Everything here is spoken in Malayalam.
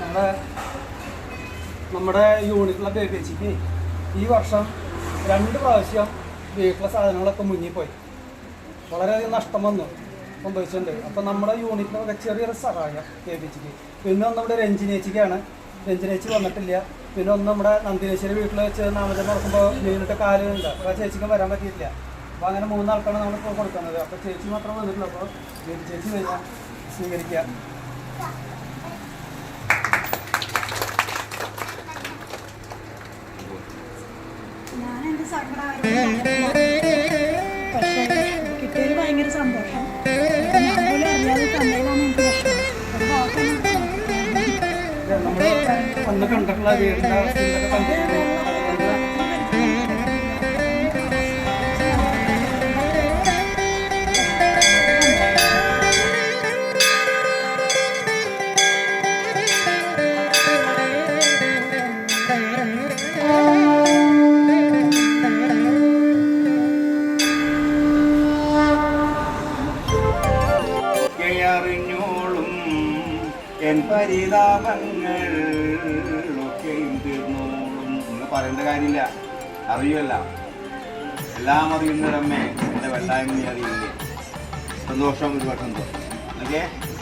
നമ്മുടെ നമ്മുടെ യൂണിറ്റിലെ ബേബിച്ചിക്ക് ഈ വർഷം രണ്ട് പ്രാവശ്യം വീട്ടിലെ സാധനങ്ങളൊക്കെ മുങ്ങിപ്പോയി വളരെയധികം നഷ്ടം വന്നു സംഭവിച്ചിട്ടുണ്ട്. അപ്പം നമ്മുടെ യൂണിറ്റിനൊക്കെ ചെറിയൊരു സഹായം ബേബിച്ചിക്ക് പിന്നെ ഒന്ന് നമ്മുടെ രഞ്ജിനേച്ചിക്കാണ്. രഞ്ജിനേച്ചി വന്നിട്ടില്ല. പിന്നെ ഒന്ന് നമ്മുടെ നന്ദിനേശ്വരി വീട്ടിൽ വെച്ച് നാമജം നടക്കുമ്പോൾ വീണിട്ട് കാലുണ്ട്. അപ്പോൾ ആ ചേച്ചിക്കും വരാൻ പറ്റിയിട്ടില്ല. അപ്പോൾ അങ്ങനെ മൂന്നാൾക്കാണ് നമ്മൾ ഇപ്പോൾ കൊടുക്കുന്നത്. അപ്പോൾ ചേച്ചി മാത്രം വന്നിട്ടുള്ളൂ. അപ്പോൾ ചേച്ചി വരിക സ്വീകരിക്കുക തന്നതിലാണ് എനിക്ക് വിഷമം ഒരു ഭാഗം നമ്മൾ വന്ന് കണ്ടിട്ടുള്ള വീടിന്റെ അറിഞ്ഞോളും. എൻ പരിതാപങ്ങൾ ഒക്കെയും തീർന്നോളും. നിങ്ങൾ പറയേണ്ട കാര്യമില്ല. അറിയുമല്ല. എല്ലാം അറിയുന്നൊരമ്മേ എന്റെ വെള്ളായ്മ നീ അറിയില്ലേ? സന്തോഷം ഒരു സന്തോഷം. ഓക്കെ?